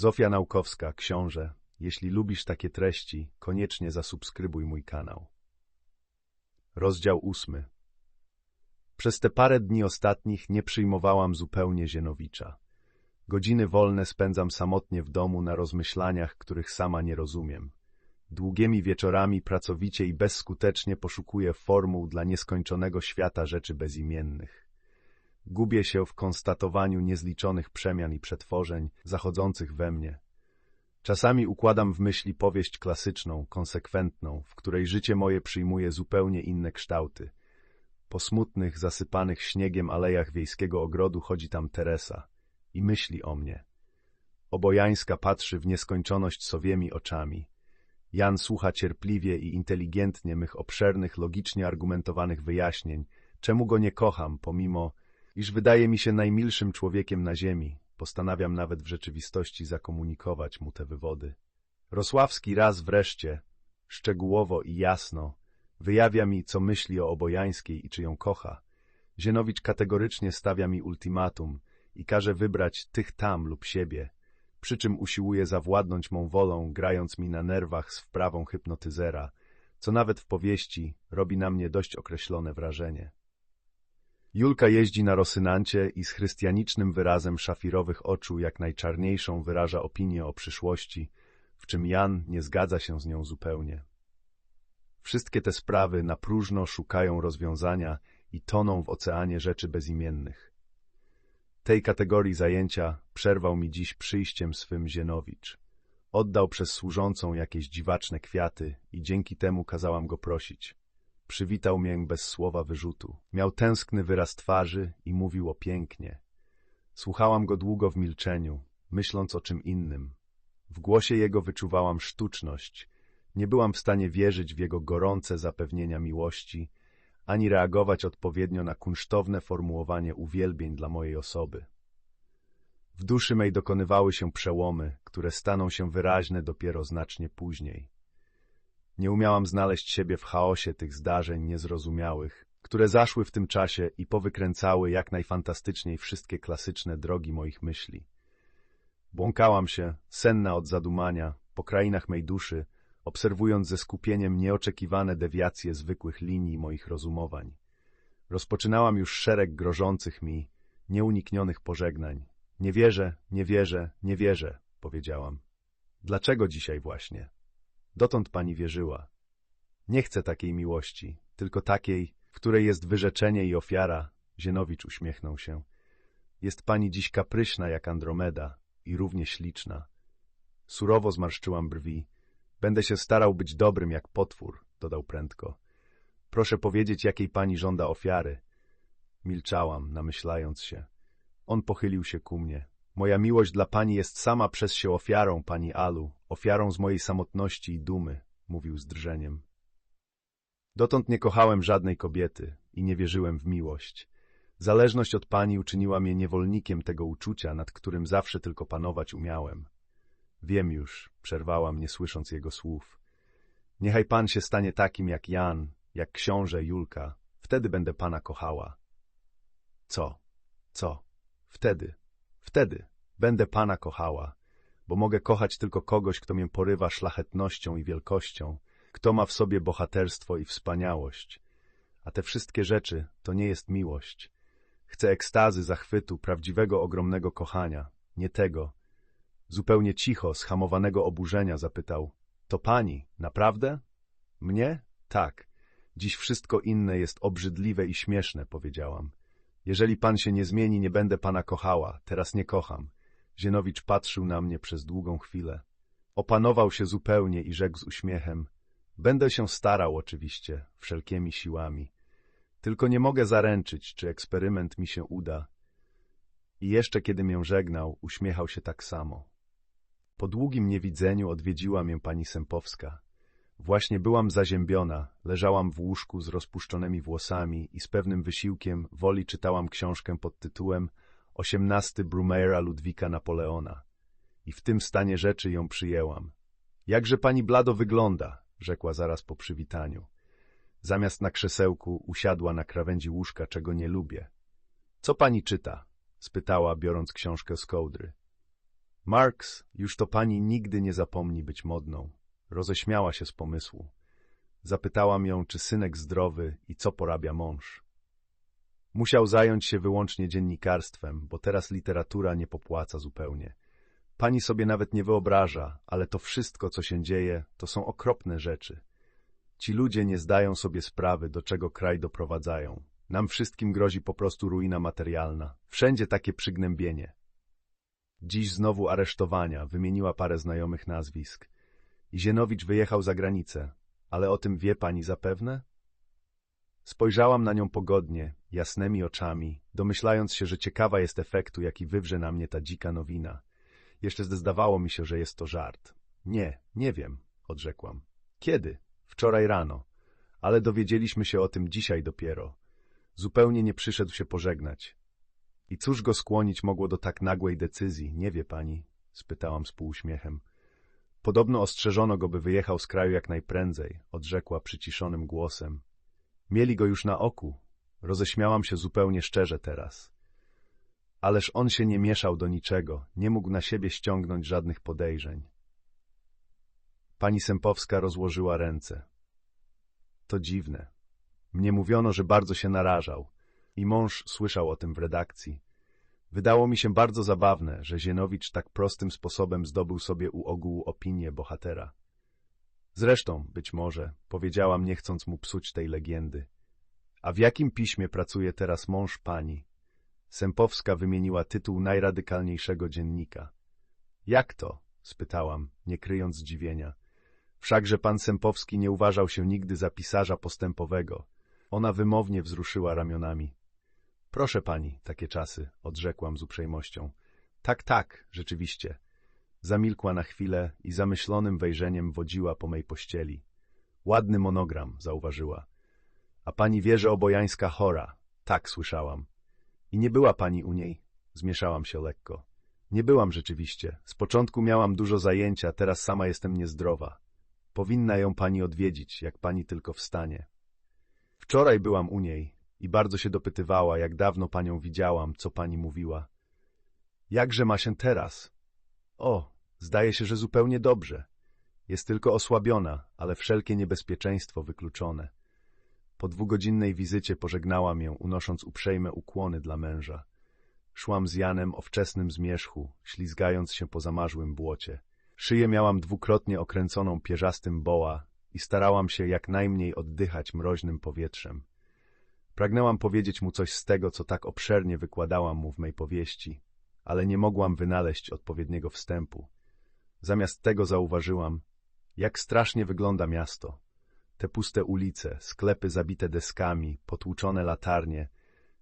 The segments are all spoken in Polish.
Zofia Naukowska, książę. Jeśli lubisz takie treści, koniecznie zasubskrybuj mój kanał. Rozdział ósmy. Przez te parę dni ostatnich nie przyjmowałam zupełnie Zienowicza. Godziny wolne spędzam samotnie w domu na rozmyślaniach, których sama nie rozumiem. Długimi wieczorami pracowicie i bezskutecznie poszukuję formuł dla nieskończonego świata rzeczy bezimiennych. Gubię się w konstatowaniu niezliczonych przemian i przetworzeń zachodzących we mnie. Czasami układam w myśli powieść klasyczną, konsekwentną, w której życie moje przyjmuje zupełnie inne kształty. Po smutnych, zasypanych śniegiem alejach wiejskiego ogrodu chodzi tam Teresa i myśli o mnie. Obojańska patrzy w nieskończoność sowiemi oczami. Jan słucha cierpliwie i inteligentnie mych obszernych, logicznie argumentowanych wyjaśnień, czemu go nie kocham, pomimo, iż wydaje mi się najmilszym człowiekiem na ziemi. Postanawiam nawet w rzeczywistości zakomunikować mu te wywody. Rosławski raz wreszcie, szczegółowo i jasno, wyjawia mi, co myśli o Obojańskiej i czy ją kocha. Zienowicz kategorycznie stawia mi ultimatum i każe wybrać tych tam lub siebie, przy czym usiłuje zawładnąć mą wolą, grając mi na nerwach z wprawą hypnotyzera, co nawet w powieści robi na mnie dość określone wrażenie. Julka jeździ na Rosynancie i z chrystianicznym wyrazem szafirowych oczu jak najczarniejszą wyraża opinię o przyszłości, w czym Jan nie zgadza się z nią zupełnie. Wszystkie te sprawy na próżno szukają rozwiązania i toną w oceanie rzeczy bezimiennych. Tej kategorii zajęcia przerwał mi dziś przyjściem swym Zienowicz. Oddał przez służącą jakieś dziwaczne kwiaty i dzięki temu kazałam go prosić. Przywitał mię bez słowa wyrzutu. Miał tęskny wyraz twarzy i mówił o pięknie. Słuchałam go długo w milczeniu, myśląc o czym innym. W głosie jego wyczuwałam sztuczność. Nie byłam w stanie wierzyć w jego gorące zapewnienia miłości, ani reagować odpowiednio na kunsztowne formułowanie uwielbień dla mojej osoby. W duszy mej dokonywały się przełomy, które staną się wyraźne dopiero znacznie później. Nie umiałam znaleźć siebie w chaosie tych zdarzeń niezrozumiałych, które zaszły w tym czasie i powykręcały jak najfantastyczniej wszystkie klasyczne drogi moich myśli. Błąkałam się, senna od zadumania, po krainach mej duszy, obserwując ze skupieniem nieoczekiwane dewiacje zwykłych linii moich rozumowań. Rozpoczynałam już szereg grożących mi, nieuniknionych pożegnań. Nie wierzę, nie wierzę, nie wierzę, powiedziałam. Dlaczego dzisiaj właśnie? Dotąd pani wierzyła. Nie chcę takiej miłości, tylko takiej, w której jest wyrzeczenie i ofiara. Zienowicz uśmiechnął się. Jest pani dziś kapryśna jak Andromeda i równie śliczna. Surowo zmarszczyłam brwi. Będę się starał być dobrym jak potwór, dodał prędko. Proszę powiedzieć, jakiej pani żąda ofiary. Milczałam, namyślając się. On pochylił się ku mnie. Moja miłość dla pani jest sama przez się ofiarą, pani Alu, ofiarą z mojej samotności i dumy, mówił z drżeniem. Dotąd nie kochałem żadnej kobiety i nie wierzyłem w miłość. Zależność od pani uczyniła mnie niewolnikiem tego uczucia, nad którym zawsze tylko panować umiałem. Wiem już, przerwałam, nie słysząc jego słów. Niechaj pan się stanie takim jak Jan, jak książę Julka. Wtedy będę pana kochała. Co? Co? Wtedy. Wtedy będę Pana kochała, bo mogę kochać tylko kogoś, kto mnie porywa szlachetnością i wielkością, kto ma w sobie bohaterstwo i wspaniałość. A te wszystkie rzeczy to nie jest miłość. Chcę ekstazy, zachwytu, prawdziwego, ogromnego kochania, nie tego. Zupełnie cicho, schamowanego oburzenia zapytał. To pani, naprawdę? Mnie? Tak. Dziś wszystko inne jest obrzydliwe i śmieszne, powiedziałam. Jeżeli pan się nie zmieni, nie będę pana kochała. Teraz nie kocham. Zienowicz patrzył na mnie przez długą chwilę. Opanował się zupełnie i rzekł z uśmiechem. Będę się starał oczywiście, wszelkimi siłami. Tylko nie mogę zaręczyć, czy eksperyment mi się uda. I jeszcze kiedy mię żegnał, uśmiechał się tak samo. Po długim niewidzeniu odwiedziła mnie pani Sempowska. Właśnie byłam zaziębiona, leżałam w łóżku z rozpuszczonymi włosami i z pewnym wysiłkiem woli czytałam książkę pod tytułem Osiemnasty Brumaira Ludwika Napoleona. I w tym stanie rzeczy ją przyjęłam. Jakże pani blado wygląda, rzekła zaraz po przywitaniu. Zamiast na krzesełku usiadła na krawędzi łóżka, czego nie lubię. Co pani czyta? spytała, biorąc książkę z kołdry. Marks, już to pani nigdy nie zapomni być modną. Roześmiała się z pomysłu. Zapytałam ją, czy synek zdrowy i co porabia mąż. Musiał zająć się wyłącznie dziennikarstwem, bo teraz literatura nie popłaca zupełnie. Pani sobie nawet nie wyobraża, ale to wszystko, co się dzieje, to są okropne rzeczy. Ci ludzie nie zdają sobie sprawy, do czego kraj doprowadzają. Nam wszystkim grozi po prostu ruina materialna. Wszędzie takie przygnębienie. Dziś znowu aresztowania, wymieniła parę znajomych nazwisk. Zienowicz wyjechał za granicę, ale o tym wie pani zapewne? Spojrzałam na nią pogodnie, jasnymi oczami, domyślając się, że ciekawa jest efektu, jaki wywrze na mnie ta dzika nowina. Jeszcze zdawało mi się, że jest to żart. Nie, nie wiem, odrzekłam. Kiedy? Wczoraj rano. Ale dowiedzieliśmy się o tym dzisiaj dopiero. Zupełnie nie przyszedł się pożegnać. I cóż go skłonić mogło do tak nagłej decyzji, nie wie pani? spytałam z półuśmiechem. Podobno ostrzeżono go, by wyjechał z kraju jak najprędzej, odrzekła przyciszonym głosem. Mieli go już na oku. Roześmiałam się zupełnie szczerze teraz. Ależ on się nie mieszał do niczego, nie mógł na siebie ściągnąć żadnych podejrzeń. Pani Sempowska rozłożyła ręce. To dziwne. Mnie mówiono, że bardzo się narażał i mąż słyszał o tym w redakcji. Wydało mi się bardzo zabawne, że Zienowicz tak prostym sposobem zdobył sobie u ogółu opinię bohatera. Zresztą, być może, powiedziałam, nie chcąc mu psuć tej legendy. A w jakim piśmie pracuje teraz mąż pani? Sempowska wymieniła tytuł najradykalniejszego dziennika. Jak to? spytałam, nie kryjąc zdziwienia. Wszakże pan Sempowski nie uważał się nigdy za pisarza postępowego. Ona wymownie wzruszyła ramionami. Proszę pani, takie czasy, odrzekłam z uprzejmością. Tak, tak, rzeczywiście. Zamilkła na chwilę i zamyślonym wejrzeniem wodziła po mej pościeli. Ładny monogram, zauważyła. A pani wie, że obojańska chora. Tak, słyszałam. I nie była pani u niej? Zmieszałam się lekko. Nie byłam rzeczywiście. Z początku miałam dużo zajęcia, teraz sama jestem niezdrowa. Powinna ją pani odwiedzić, jak pani tylko wstanie. Wczoraj byłam u niej i bardzo się dopytywała, jak dawno panią widziałam, co pani mówiła. Jakże ma się teraz? O, zdaje się, że zupełnie dobrze. Jest tylko osłabiona, ale wszelkie niebezpieczeństwo wykluczone. Po dwugodzinnej wizycie pożegnałam ją, unosząc uprzejme ukłony dla męża. Szłam z Janem o wczesnym zmierzchu, ślizgając się po zamarzłym błocie. Szyję miałam dwukrotnie okręconą pierzastym boa i starałam się jak najmniej oddychać mroźnym powietrzem. Pragnęłam powiedzieć mu coś z tego, co tak obszernie wykładałam mu w mej powieści, ale nie mogłam wynaleźć odpowiedniego wstępu. Zamiast tego zauważyłam, jak strasznie wygląda miasto. Te puste ulice, sklepy zabite deskami, potłuczone latarnie.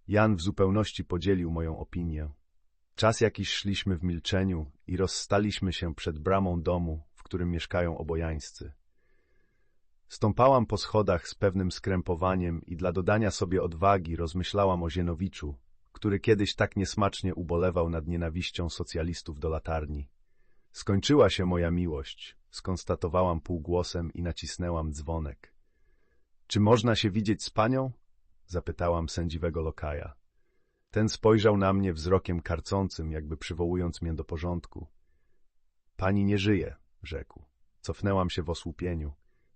Jan w zupełności podzielił moją opinię. Czas jakiś szliśmy w milczeniu i rozstaliśmy się przed bramą domu, w którym mieszkają obojańscy. Stąpałam po schodach z pewnym skrępowaniem i dla dodania sobie odwagi rozmyślałam o Zienowiczu, który kiedyś tak niesmacznie ubolewał nad nienawiścią socjalistów do latarni. Skończyła się moja miłość, skonstatowałam półgłosem i nacisnęłam dzwonek. Czy można się widzieć z panią? Zapytałam sędziwego lokaja. Ten spojrzał na mnie wzrokiem karcącym, jakby przywołując mnie do porządku. Pani nie żyje, rzekł. Cofnęłam się w osłupieniu.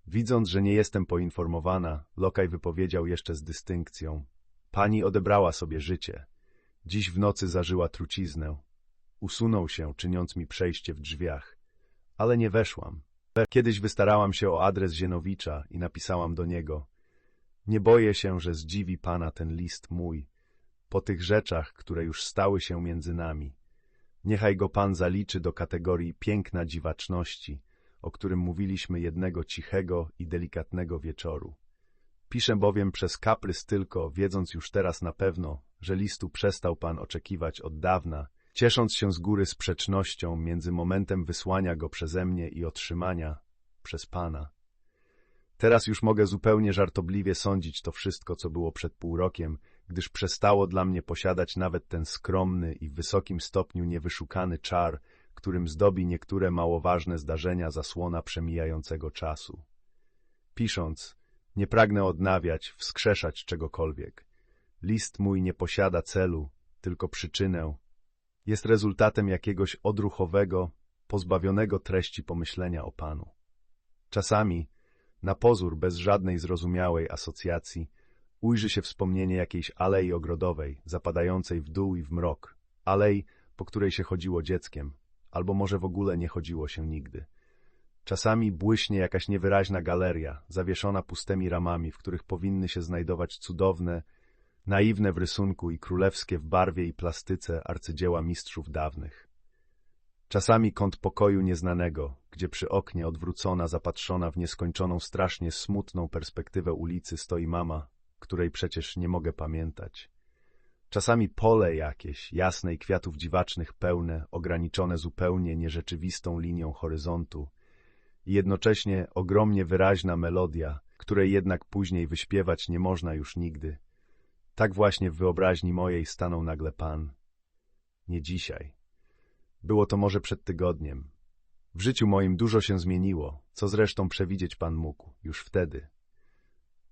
Widząc, że nie jestem poinformowana, lokaj wypowiedział jeszcze z dystynkcją. Pani odebrała sobie życie. Dziś w nocy zażyła truciznę. Usunął się, czyniąc mi przejście w drzwiach. Ale nie weszłam. Kiedyś wystarałam się o adres Zienowicza i napisałam do niego. Nie boję się, że zdziwi pana ten list mój, po tych rzeczach, które już stały się między nami. Niechaj go pan zaliczy do kategorii piękna dziwaczności, o którym mówiliśmy jednego cichego i delikatnego wieczoru. Piszę bowiem przez kaprys tylko, wiedząc już teraz na pewno, że listu przestał pan oczekiwać od dawna, ciesząc się z góry sprzecznością między momentem wysłania go przeze mnie i otrzymania przez pana. Teraz już mogę zupełnie żartobliwie sądzić to wszystko, co było przed pół rokiem, gdyż przestało dla mnie posiadać nawet ten skromny i w wysokim stopniu niewyszukany czar, którym zdobi niektóre małoważne zdarzenia zasłona przemijającego czasu. Pisząc, nie pragnę odnawiać, wskrzeszać czegokolwiek. List mój nie posiada celu, tylko przyczynę, jest rezultatem jakiegoś odruchowego, pozbawionego treści pomyślenia o Panu. Czasami, na pozór bez żadnej zrozumiałej asocjacji, ujrzy się wspomnienie jakiejś alei ogrodowej, zapadającej w dół i w mrok, alei, po której się chodziło dzieckiem, albo może w ogóle nie chodziło się nigdy. Czasami błyśnie jakaś niewyraźna galeria, zawieszona pustymi ramami, w których powinny się znajdować cudowne, naiwne w rysunku i królewskie w barwie i plastyce arcydzieła mistrzów dawnych. Czasami kąt pokoju nieznanego, gdzie przy oknie odwrócona, zapatrzona w nieskończoną, strasznie smutną perspektywę ulicy stoi mama, której przecież nie mogę pamiętać. Czasami pole jakieś, jasne i kwiatów dziwacznych pełne, ograniczone zupełnie nierzeczywistą linią horyzontu i jednocześnie ogromnie wyraźna melodia, której jednak później wyśpiewać nie można już nigdy. Tak właśnie w wyobraźni mojej stanął nagle Pan. Nie dzisiaj. Było to może przed tygodniem. W życiu moim dużo się zmieniło, co zresztą przewidzieć Pan mógł, już wtedy.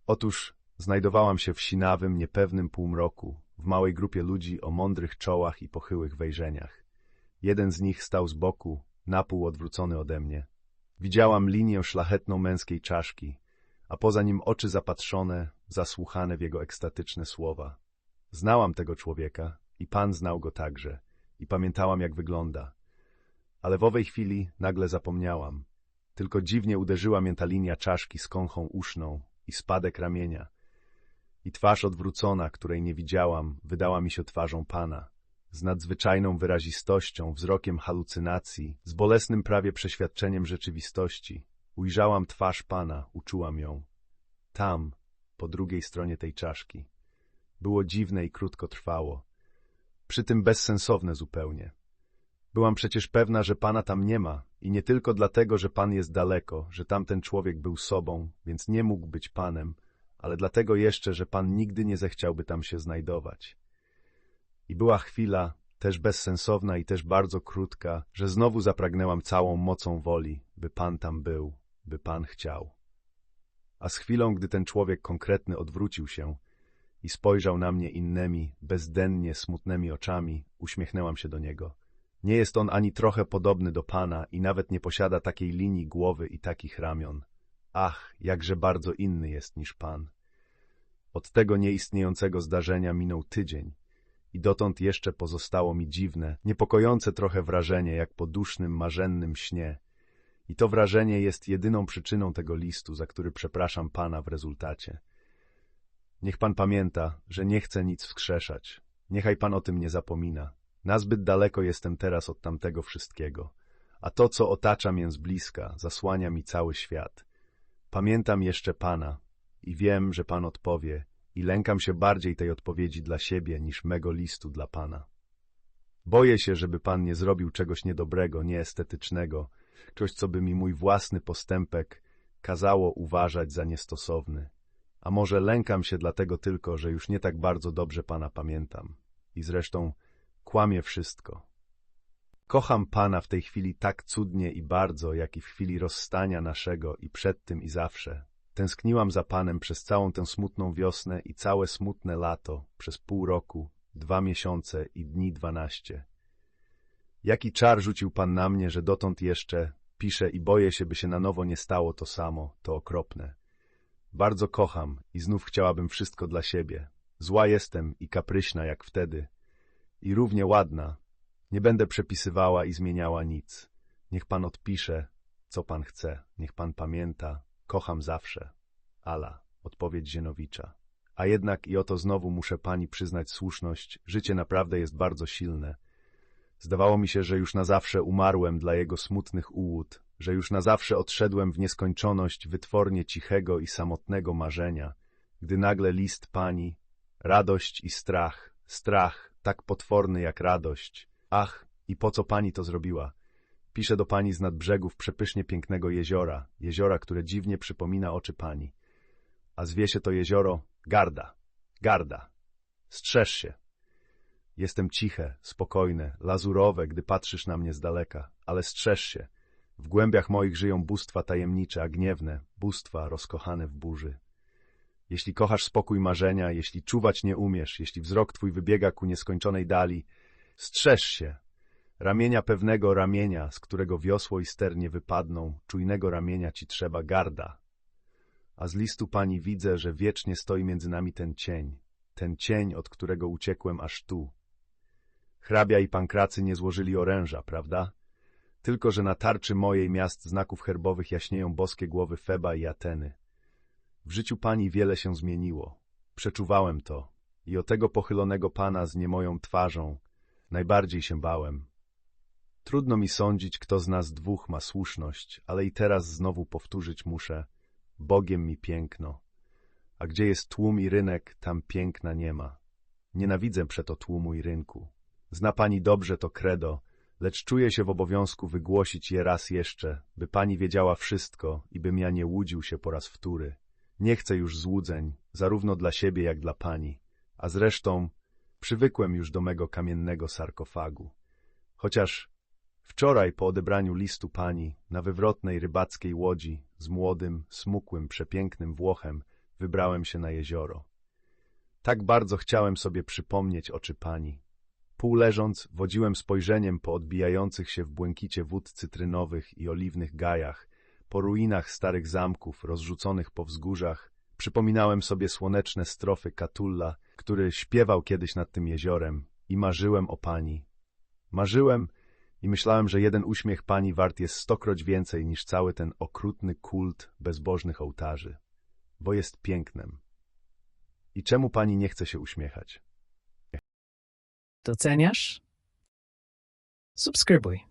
Otóż znajdowałam się w sinawym, niepewnym półmroku, w małej grupie ludzi o mądrych czołach i pochyłych wejrzeniach. Jeden z nich stał z boku, napół odwrócony ode mnie. Widziałam linię szlachetną męskiej czaszki, a poza nim oczy zapatrzone, zasłuchane w jego ekstatyczne słowa. Znałam tego człowieka i Pan znał go także i pamiętałam, jak wygląda. Ale w owej chwili nagle zapomniałam. Tylko dziwnie uderzyła mnie ta linia czaszki z kąchą uszną i spadek ramienia – i twarz odwrócona, której nie widziałam, wydała mi się twarzą Pana, z nadzwyczajną wyrazistością, wzrokiem halucynacji, z bolesnym prawie przeświadczeniem rzeczywistości. Ujrzałam twarz Pana, uczułam ją. Tam, po drugiej stronie tej czaszki. Było dziwne i krótko trwało. Przy tym bezsensowne zupełnie. Byłam przecież pewna, że Pana tam nie ma i nie tylko dlatego, że Pan jest daleko, że tamten człowiek był sobą, więc nie mógł być Panem, ale dlatego jeszcze, że Pan nigdy nie zechciałby tam się znajdować. I była chwila, też bezsensowna i też bardzo krótka, że znowu zapragnęłam całą mocą woli, by Pan tam był, by Pan chciał. A z chwilą, gdy ten człowiek konkretny odwrócił się i spojrzał na mnie innymi, bezdennie smutnymi oczami, uśmiechnęłam się do niego. Nie jest on ani trochę podobny do Pana i nawet nie posiada takiej linii głowy i takich ramion. Ach, jakże bardzo inny jest niż Pan. Od tego nieistniejącego zdarzenia minął tydzień i dotąd jeszcze pozostało mi dziwne, niepokojące trochę wrażenie, jak po dusznym, marzennym śnie. I to wrażenie jest jedyną przyczyną tego listu, za który przepraszam Pana w rezultacie. Niech Pan pamięta, że nie chcę nic wskrzeszać. Niechaj Pan o tym nie zapomina. Nazbyt daleko jestem teraz od tamtego wszystkiego, a to, co otacza mię z bliska, zasłania mi cały świat. Pamiętam jeszcze Pana i wiem, że Pan odpowie i lękam się bardziej tej odpowiedzi dla siebie niż mego listu dla Pana. Boję się, żeby Pan nie zrobił czegoś niedobrego, nieestetycznego, czegoś, co by mi mój własny postępek kazało uważać za niestosowny. A może lękam się dlatego tylko, że już nie tak bardzo dobrze Pana pamiętam. I zresztą kłamie wszystko. Kocham Pana w tej chwili tak cudnie i bardzo, jak i w chwili rozstania naszego i przed tym i zawsze. Tęskniłam za Panem przez całą tę smutną wiosnę i całe smutne lato, przez pół roku, dwa miesiące i dni dwanaście. Jaki czar rzucił Pan na mnie, że dotąd jeszcze piszę i boję się, by się na nowo nie stało to samo, to okropne. Bardzo kocham i znów chciałabym wszystko dla siebie. Zła jestem i kapryśna jak wtedy. I równie ładna, nie będę przepisywała i zmieniała nic. Niech pan odpisze, co pan chce. Niech pan pamięta. Kocham zawsze. Ala, odpowiedź Zienowicza. A jednak i oto znowu muszę pani przyznać słuszność. Życie naprawdę jest bardzo silne. Zdawało mi się, że już na zawsze umarłem dla jego smutnych ułód, że już na zawsze odszedłem w nieskończoność wytwornie cichego i samotnego marzenia, gdy nagle list pani, radość i strach, strach tak potworny jak radość, Ach, i po co pani to zrobiła? Piszę do pani z nadbrzegów przepysznie pięknego jeziora, jeziora, które dziwnie przypomina oczy pani. A zwie się to jezioro Garda. Garda. Strzeż się. Jestem ciche, spokojne, lazurowe, gdy patrzysz na mnie z daleka, ale strzeż się. W głębiach moich żyją bóstwa tajemnicze, a gniewne, bóstwa rozkochane w burzy. Jeśli kochasz spokój marzenia, jeśli czuwać nie umiesz, jeśli wzrok twój wybiega ku nieskończonej dali, Strzeż się. Ramienia pewnego ramienia, z którego wiosło i ster nie wypadną, czujnego ramienia ci trzeba garda. A z listu pani widzę, że wiecznie stoi między nami ten cień, ten cień, od którego uciekłem aż tu. Hrabia i pankracy nie złożyli oręża, prawda? Tylko, że na tarczy mojej miast znaków herbowych jaśnieją boskie głowy Feba i Ateny. W życiu pani wiele się zmieniło. Przeczuwałem to i o tego pochylonego pana z niemoją twarzą najbardziej się bałem. Trudno mi sądzić, kto z nas dwóch ma słuszność, ale i teraz znowu powtórzyć muszę. Bogiem mi piękno. A gdzie jest tłum i rynek, tam piękna nie ma. Nienawidzę przeto tłumu i rynku. Zna pani dobrze to credo, lecz czuję się w obowiązku wygłosić je raz jeszcze, by pani wiedziała wszystko i bym ja nie łudził się po raz wtóry. Nie chcę już złudzeń, zarówno dla siebie, jak dla pani, a zresztą przywykłem już do mego kamiennego sarkofagu. Chociaż wczoraj po odebraniu listu pani na wywrotnej rybackiej łodzi z młodym, smukłym, przepięknym Włochem wybrałem się na jezioro. Tak bardzo chciałem sobie przypomnieć oczy pani. Pół leżąc, wodziłem spojrzeniem po odbijających się w błękicie wód cytrynowych i oliwnych gajach, po ruinach starych zamków rozrzuconych po wzgórzach, przypominałem sobie słoneczne strofy Katulla, który śpiewał kiedyś nad tym jeziorem i marzyłem o pani. Marzyłem i myślałem, że jeden uśmiech pani wart jest stokroć więcej niż cały ten okrutny kult bezbożnych ołtarzy, bo jest pięknem. I czemu pani nie chce się uśmiechać? Doceniasz? Subskrybuj.